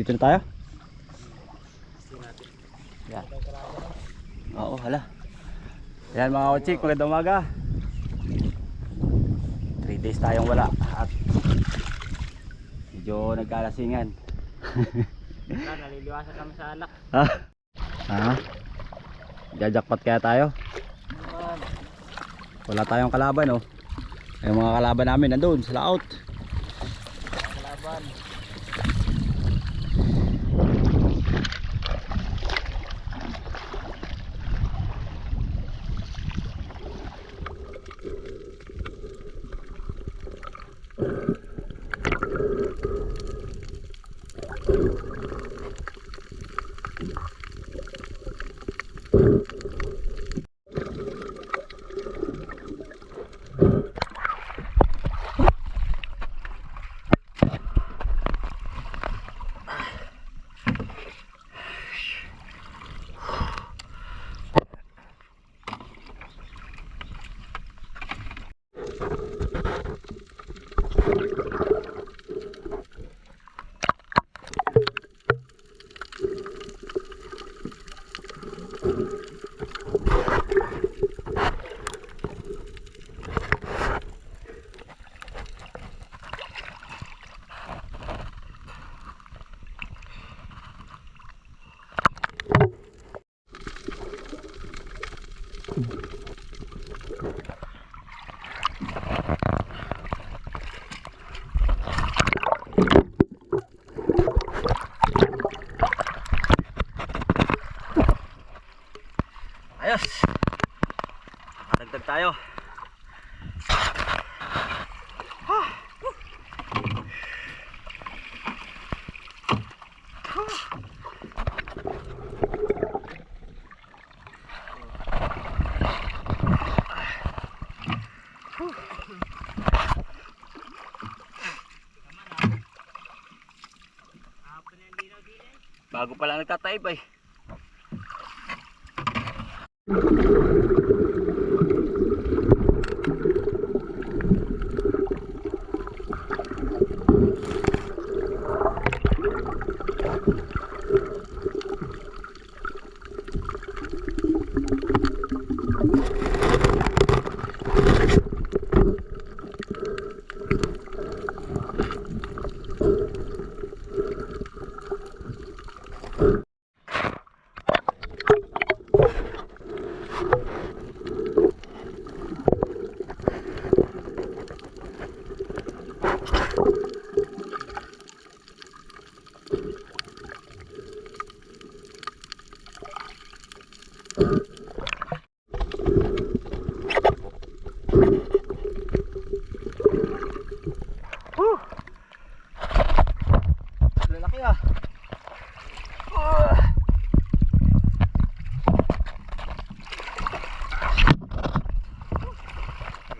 Dito na tayo? Yan. Oo, hala. Yan mga kotsik, magandang umaga. 3 days tayong wala at medyo nagkalasingan. Wala, naliliwasan kami sa alak. Ha? Ha? Jajakpat kaya tayo? Wala tayong kalaban oh. Yung mga kalaban namin nandun sa laot. Bago pa lang nagtataib ay. Lalaki ah. Ah.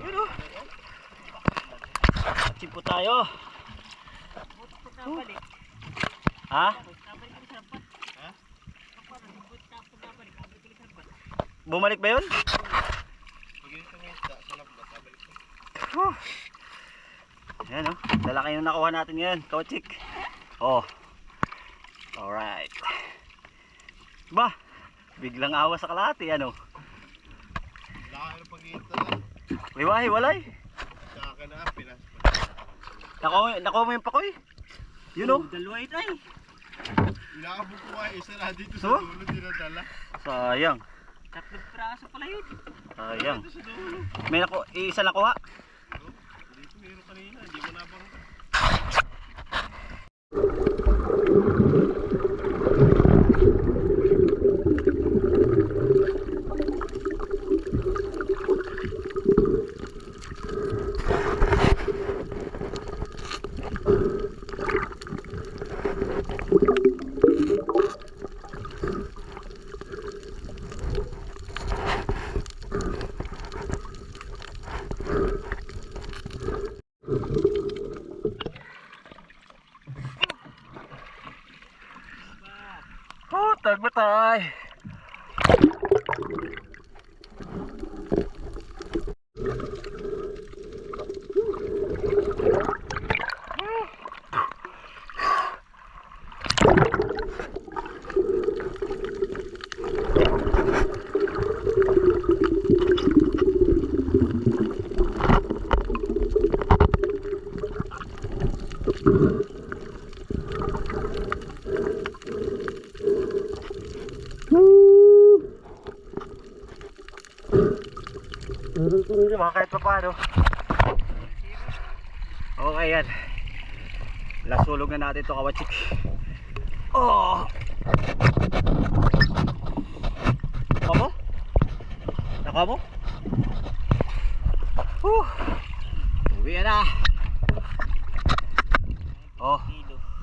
Yun oh. Chimpo tayo. Nabalik. Ha? Nabalik kami sa rapat. Ha? Nabalik tapos nabalik. Nabalik kami sa rapat. Bumalik ba yun? Huh. Ayan oh. Lalaki yung nakuha natin ngayon. Kauchik. Oh. Alright. Ba? Biglang awa sa kalahati. Ano? Nakakano pag-iinta lang. Liwahi, walay. Saka na, pinas pa. Nakuha, mo yung pakoy. Yun oh. Dalawa ito ay. Inaabot ko nga isa na dito So? sa dulo dinadala. Sayang. Tatlong praso pala yun. Sayang. Dito. May naku, isa nakuha. Hindi ko meron kanina, hindi ko nabang. ตึงไม่ตาย Turun-turun mga kahit pa. Okay yan. Lasulog na natin to kawachik. Oh! Naka mo? Naka mo? Uwi na. Oh.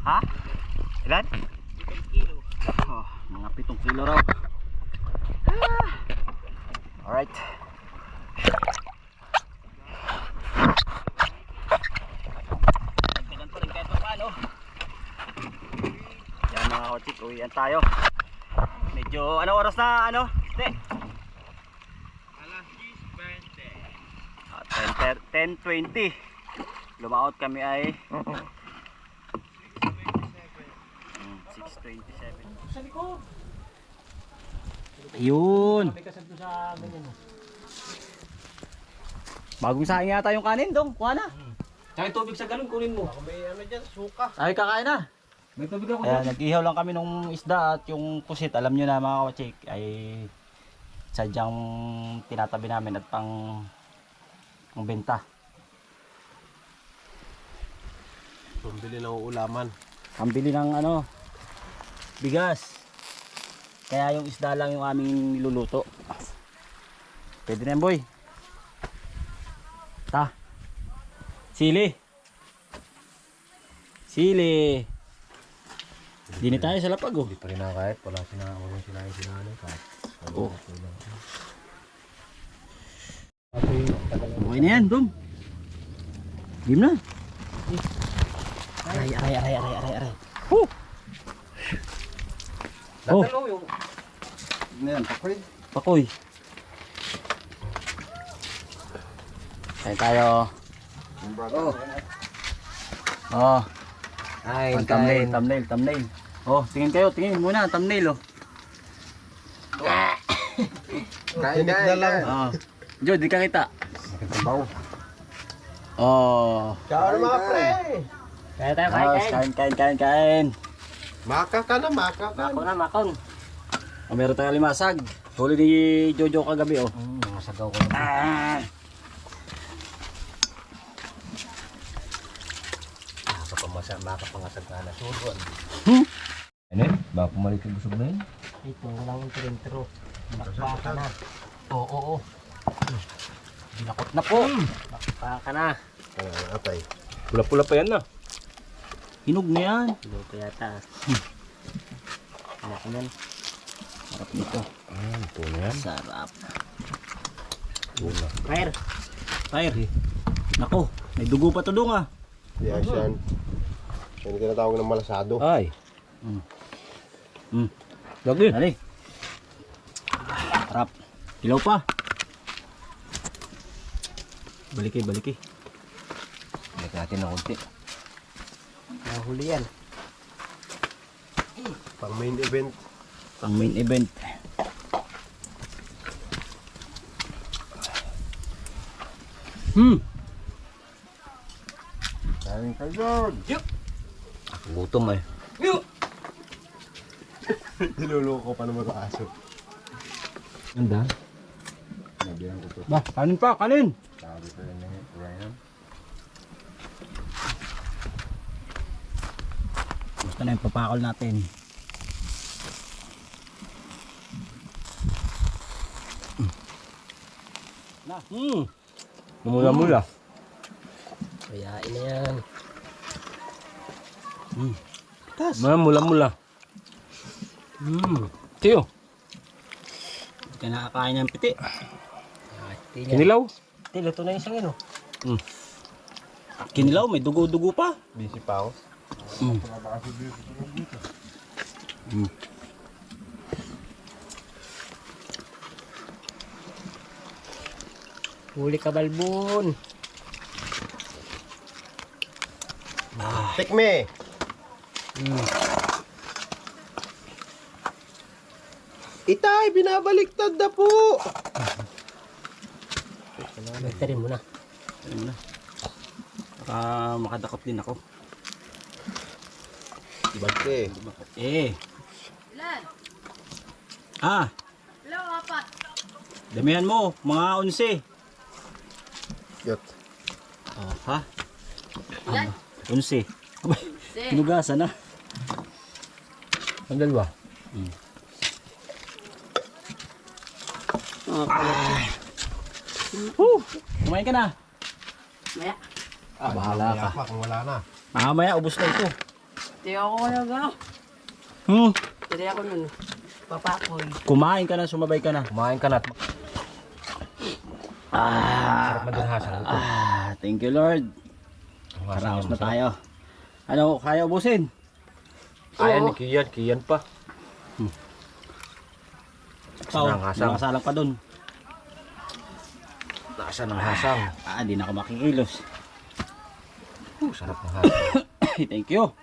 Ha? Ilan? Itong kilo. Oh, mga pitong kilo raw. Ah. Alright. Dagdagan pa rin kahit pa paano. Yan mga kochik, uwian tayo. Medyo, ano oras na, ano? Te? Alas 10.20. Ah, 10, 10.20. Lumaot kami ay mm, 6.27. Sa likod. Yun. Kasag doon sa ganyan. Bagong saing yata yung kanin dong. Kuha na. Tsaka yung tubig sa galon, kunin mo. Baka may ano dyan, suka. Ay, kakain na. May tubig ako Kaya nag-ihaw lang kami nung isda at yung pusit. Alam nyo na mga kochik ay sadyang tinatabi namin at pang pang benta. Pambili ng ulaman. Ang bili ng ano, bigas. Kaya yung isda lang yung aming niluluto. Pwede na yan boy. Ta. Sili. Sili. Dini tayo sa lapag oh. Hindi pa rin nakahit. Wala sina, wala sinahin sinahin. Kahit. Oh. Okay na yan, dum. Game na. Aray, aray, aray, aray, aray, aray. Woo! Oh, yung Ano yan, pakoy? pakoy. Kain tayo. Oh. Oh, Ay, ang thumbnail, thumbnail, thumbnail. Oh, tingin kayo, tingin muna, thumbnail oh. Kain na lang. Oh. Jo, di ka kita. Magandang Oh. Ciao mga pre. Kaya tayo, Kain, kain, kain, kain, kain. Maka ka na, maka ka. Makaw na, makaw. Oh, meron tayong limasag. Huli ni Jojo kagabi oh. Hmm, nasagaw ko. Ah. Makapamasa, makapangasag ka na. Suron. Hmm? Ano eh? Baka pumalik yung busog na yun. Ito, walang intro-intro. Bakbaka na. Oo, oo, oo. Binakot na po. Bakbaka na. Ano, atay. Pula-pula pa yan na. Hinog na yan. Luto yata. Anak ko yan. Sarap nito. Ah, ito na yan. Sarap. Una. Fire. Fire. Nako, may dugo pa to dong ah. Yes, yan. Yan yung tinatawag ng malasado. Ay. Mm. Mm. Lagi. Dali. Sarap. Ilaw pa. Baliki, baliki. Balik natin ng konti. Nahuli yan. Pang main event. Pang main event. Hmm. Kain ka yun. Gutom eh. Niloloko pa naman sa aso. Ganda. Nabihan ko to. Ba, kanin pa, kanin. Sabi ko yun yung Ryan. Gusto na yung papakol natin. Na. Hmm. Mula-mula. Kayain na yan. Tas. Mga mula-mula. Hmm. Tiyo. Hindi ka nakakain ng piti. Ah. Kinilaw. Ito, luto na yung isang yun, oh. Kinilaw, may dugo-dugo pa. Busy pa ako. Mm. Mm. Huli ka, balbon. Tikme! Hmm. Itay, binabaliktad na po! Baterin mo na. Ano na. Baka makadakot din ako. Bante. Eh. Ilan? Ah, Hello, apat. damihan mo. Mga 11. Yot. Oh, ha? Ilan? 11. Abay, Si. hinugasan na. Ang dalawa. Woo! Kumain ka na. Maya. Ah, bahala ka. Pa, kung wala na. Mamaya, ubos na ito. Hindi ako na gano'n. Hmm. Hindi ako nun. Papakoy. Kumain ka na, sumabay ka na. Kumain ka na. Ah, ah, thank you Lord. Karaos na tayo. Ano, kaya ubusin? Ayan ni Kian. Kian pa. Ikaw, ng hasang. nakasalang pa dun. Nasa ng hasang. Ah, di na ako makikilos. Uh, sarap ng hasang. thank you.